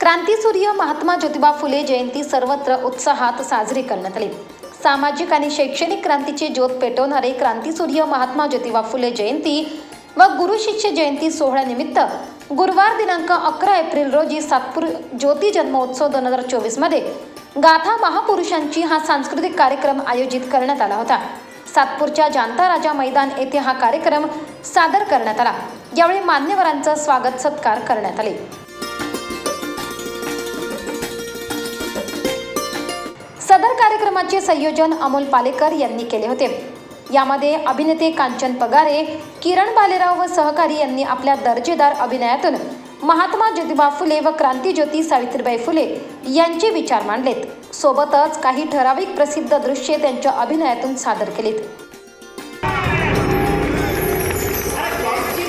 क्रांतीसूर्य महात्मा ज्योतिबा फुले जयंती सर्वत्र उत्साहात साजरी करण्यात आली. सामाजिक आणि शैक्षणिक क्रांतीचे ज्योत पेटवणारे क्रांतीसूर्य महात्मा ज्योतिबा फुले जयंती व गुरु शिष्य जयंती सोहळ्यानिमित्त गुरुवार दिनांक अकरा एप्रिल रोजी सातपूर ज्योती जन्मोत्सव दोन हजार चोवीसमध्ये गाथा महापुरुषांची हा सांस्कृतिक कार्यक्रम आयोजित करण्यात आला होता. सातपूरच्या जांता राजा मैदान येथे हा कार्यक्रम सादर करण्यात आला. यावेळी मान्यवरांचं स्वागत सत्कार करण्यात आले. कार्यक्रमाचे संयोजन अमोल पालेकर यांनी केले होते. यामध्ये अभिनेते कांचन पगारे किरण बालेराव व सहकारी यांनी आपल्या दर्जेदार अभिनयातून महात्मा ज्योतिबा फुले व क्रांतीज्योती सावित्रीबाई फुले यांचे विचार मांडलेत. सोबतच काही ठराविक प्रसिद्ध दृश्ये त्यांच्या अभिनयातून सादर केलीत.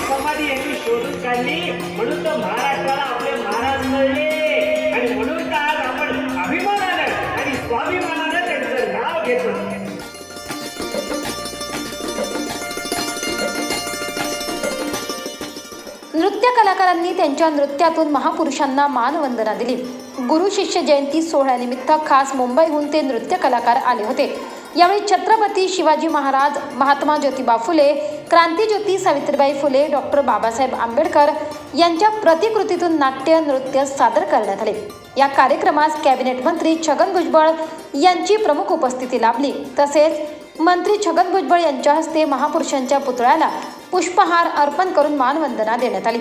समाधी यांनी शोधून काढली. कलाकारांनी त्यांच्या नृत्यातून महापुरुषांना मानवंदना दिली. गुरु शिष्य जयंती सोहळ्यानिमित्त खास मुंबईहून ते नृत्य कलाकार आले होते. यावेळी छत्रपती शिवाजी महाराज महात्मा ज्योतिबा फुले क्रांतीज्योती सावित्रीबाई फुले डॉक्टर बाबासाहेब आंबेडकर यांच्या प्रतिकृतीतून नाट्य नृत्य सादर करण्यात आले. या कार्यक्रमास कॅबिनेट मंत्री छगन भुजबळ यांची प्रमुख उपस्थिती लाभली. तसेच मंत्री छगन भुजबळ यांच्या हस्ते महापुरुषांच्या पुतळ्याला पुष्पहार अर्पण करून मानवंदना देण्यात आली.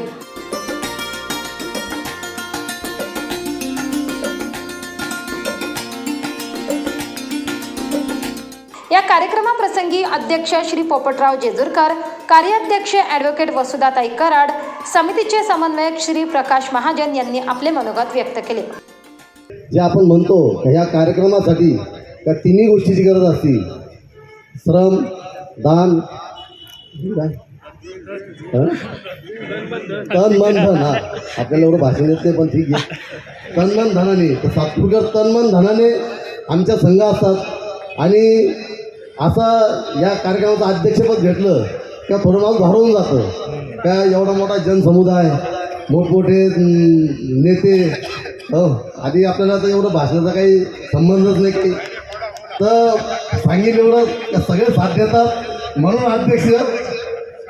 या कार्यक्रमाप्रसंगी अध्यक्ष श्री पोपटराव जेजूरकर कार्याध्यक्ष ॲडव्होकेट वसुदाताई कराड समितीचे समन्वयक श्री प्रकाश महाजन यांनी आपले मनोगत व्यक्त केले. जे आपण म्हणतो या कार्यक्रमासाठी त्या तिन्ही गोष्टीची गरज असते. श्रम दान तन मन धन. हा आपल्याला एवढं भाषण येत नाही पण ठीक आहे. तन मन धनाने. तर सातपुरकर तन मन धनाने आमच्या संघ असतात. आणि असं या कार्यक्रमाचं अध्यक्षपद घेतलं का थोडं माणूस भारून जातं. का एवढा मोठा जनसमुदाय मोठमोठे नेते हो आधी आपल्याला तर एवढं भाषणाचा काही संबंधच नाही. काही तर सांगितलं एवढं सगळे साथ देतात. म्हणून अध्यक्ष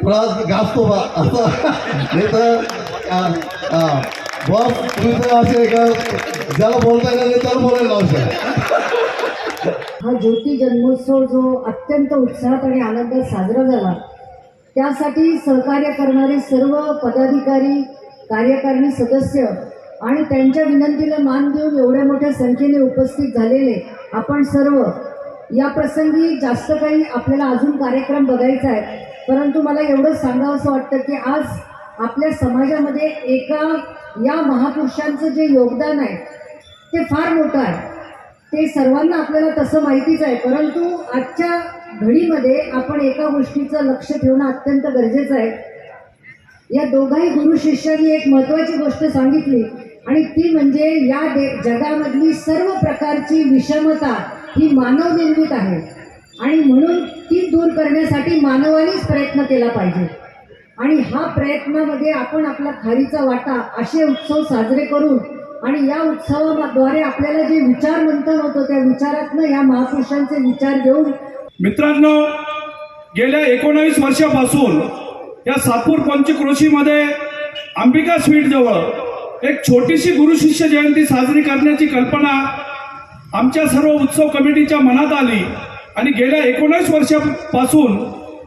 थोडा गाजतो बा असं. नाही तर बॉस तुम्ही तर असे का ज्याला बोलता येणार नाही त्याला बोलायला लावू हा ज्योती जन्मोत्सव जो अत्यंत उत्साहात आणि आनंदात साजरा झाला त्यासाठी सहकार्य करणारे सर्व पदाधिकारी कार्यकारिणी सदस्य आणि त्यांच्या विनंतीला मान देऊन एवढ्या मोठ्या संख्येने उपस्थित झालेले आपण सर्व या प्रसंगी जास्त काही आपल्याला अजून कार्यक्रम बघायचा आहे. परंतु मला एवढंच सांगावं असं वाटतं की आज आपल्या समाजामध्ये एका या महापुरुषांचं जे योगदान आहे ते फार मोठं आहे. ते सर्वांना आपल्याला तसं माहितीच आहे परंतु आजच्या घडीमध्ये आपण एका गोष्टीचं लक्ष ठेवणं अत्यंत गरजेचं आहे. या दोघाही गुरु शिष्यांनी एक महत्त्वाची गोष्ट सांगितली आणि ती म्हणजे या दे जगामधली सर्व प्रकारची विषमता ही मानव निर्मित आहे. आणि म्हणून ती दूर करण्यासाठी मानवानेच प्रयत्न केला पाहिजे. आणि हा प्रयत्नामध्ये आपण आपला खारीचा वाटा असे उत्सव साजरे करून आणि या उत्सवाद्वारे आपल्याला जे विचार मंथन होतं त्या विचारातनं या महापुरुषांचे विचार घेऊन मित्रांनो गेल्या एकोणावीस वर्षापासून या सातपूर पंचक्रोशीमध्ये अंबिका स्वीट जवळ एक छोटीशी गुरुशिष्य जयंती साजरी करण्याची कल्पना आमच्या सर्व उत्सव कमिटीच्या मनात आली. आणि गेल्या एकोणावीस वर्षापासून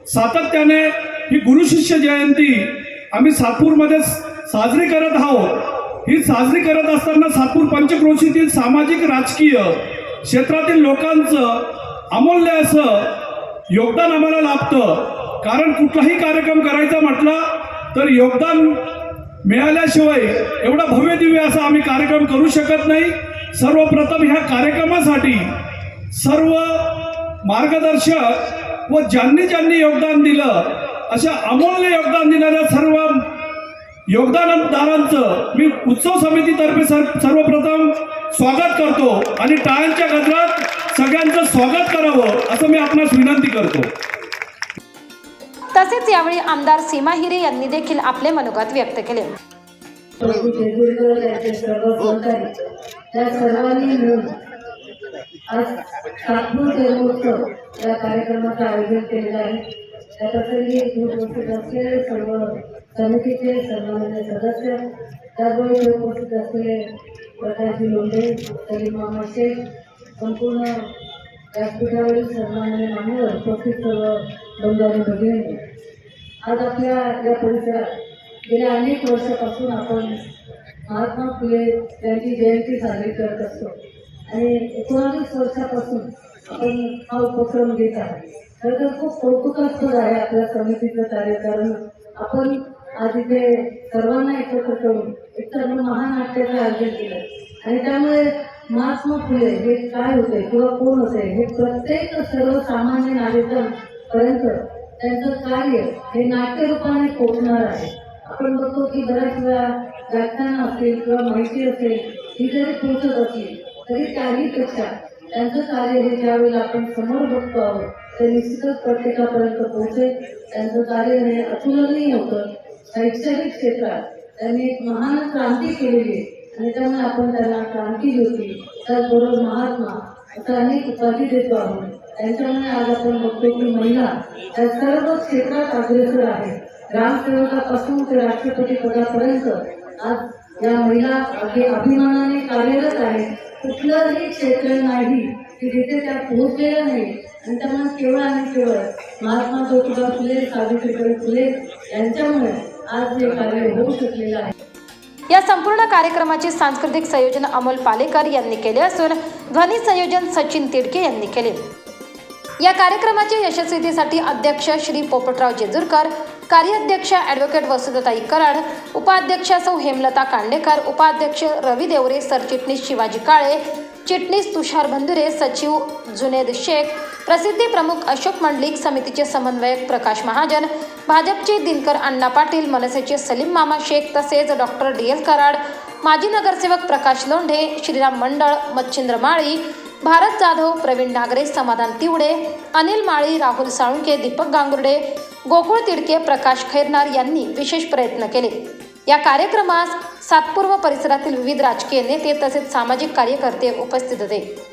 सातत्याने ही गुरुशिष्य जयंती आम्ही सातपूरमध्ये साजरी करत आहोत. ही साजरी करत असताना सातपूर पंचक्रोशीतील सामाजिक राजकीय क्षेत्रातील लोकांचं अमूल्य असं योगदान आम्हाला लाभतं. कारण कुठलाही कार्यक्रम करायचा म्हटला तर योगदान मिळाल्याशिवाय एवढा भव्य दिव्य असा आम्ही कार्यक्रम करू शकत नाही. सर्वप्रथम ह्या कार्यक्रमासाठी सर्व मार्गदर्शक व ज्यांनी ज्यांनी योगदान दिलं अशा अमूल्य योगदान दिणाऱ्या सर्व योगदानदारांचं मी उत्सव समितीतर्फे सर सर्वप्रथम स्वागत करतो आणि टाळ्यांच्या गजरात सगळ्यांचं स्वागत करावं असं मी आपणास विनंती करतो. तसेच यावेळी आमदार सीमा हिरे यांनी देखील आपले मनोगत व्यक्त केले. प्रभू तेजूरकर त्यांचे सर्व सहकारी त्या सर्वांनी मिळून आज सातपूर जन्मोत्सव या कार्यक्रमाचं आयोजन केलेलं आहे. त्या प्रसंगी उपस्थित असलेले सर्व समितीचे सन्माननीय सदस्य त्याचबरोबर उपस्थित असलेले प्रकाशजी लोंढे सलीम मोहम्मद शेख संपूर्ण व्यासपीठावरील सन्माननीय मान्यवर उपस्थित सर्व बंधू भगिनी आज आपल्या या परिसरात गेल्या अनेक वर्षापासून आपण महात्मा फुले यांची जयंती साजरी करत असतो. आणि एकोणावीस वर्षापासून आपण हा उपक्रम घेत आहोत. खरं तर खूप कौतुकास्पद आहे आपल्या समितीचं कार्य कारण आपण आज इथे सर्वांना एकत्र करून एक सर्व महानाट्याचं आयोजन केलं. आणि त्यामुळे महात्मा फुले हे काय होते किंवा कोण होते हे प्रत्येक सर्वसामान्य नागरिकांपर्यंत त्यांचं कार्य हे नाट्यरूपाने पोचणार आहे. आपण बघतो की बऱ्याच वेळा व्याख्यानं असेल किंवा माहिती असेल ही जरी पोचत असली तरी त्याहीपेक्षा त्यांचं कार्य हे ज्यावेळेला आपण समोर बघतो आहोत ते निश्चितच प्रत्येकापर्यंत पोहोचेल. त्यांचं कार्य हे अतुलनीय होतं. शैक्षणिक क्षेत्रात त्यांनी एक महान क्रांती केलेली आणि त्यामुळे आपण त्यांना क्रांती ज्योती त्याचबरोबर महात्मा असं अनेक उपाधी देतो आहोत. त्यांच्यामुळे आज आपण बघतो की महिला त्या सर्व क्षेत्रात अग्रेसर आहे. ग्रामसेवकापासून ते राष्ट्रपती पदापर्यंत आज या महिला अगदी अभिमानाने कार्यरत आहेत. कुठलंही क्षेत्र नाही की जिथे त्या पोहोचलेल्या नाही आणि त्यामुळे केवळ आणि केवळ महात्मा ज्योतिबा फुले सावित्रीबाई फुले यांच्यामुळे आज हे कार्य होऊ शकलेलं आहे. या संपूर्ण कार्यक्रमाचे सांस्कृतिक संयोजन अमोल पालेकर यांनी केले असून ध्वनी संयोजन सचिन तिडके यांनी केले. या कार्यक्रमाच्या यशस्वीतेसाठी अध्यक्ष श्री पोपटराव जेजूरकर कार्याध्यक्ष ॲडव्होकेट वसुधताई कराड उपाध्यक्ष सौ हेमलता कांडेकर उपाध्यक्ष रवी देवरे सरचिटणीस शिवाजी काळे चिटणीस तुषार बंधुरे सचिव जुनेद शेख प्रसिद्धी प्रमुख अशोक मंडलिक समितीचे समन्वयक प्रकाश महाजन भाजपचे दिनकर अण्णा पाटील मनसेचे सलीम मामा शेख तसेच डॉक्टर डी. एल कराड माजी नगरसेवक प्रकाश लोंढे श्रीराम मंडळ मच्छिंद्र माळी भारत जाधव प्रवीण डागरे समाधान तिवडे अनिल माळी राहुल साळुंके दीपक गांगुर्डे गोकुळ तिडके प्रकाश खैरनार यांनी विशेष प्रयत्न केले. या कार्यक्रमास सातपूर्व परिसरातील विविध राजकीय नेते तसेच सामाजिक कार्यकर्ते उपस्थित होते.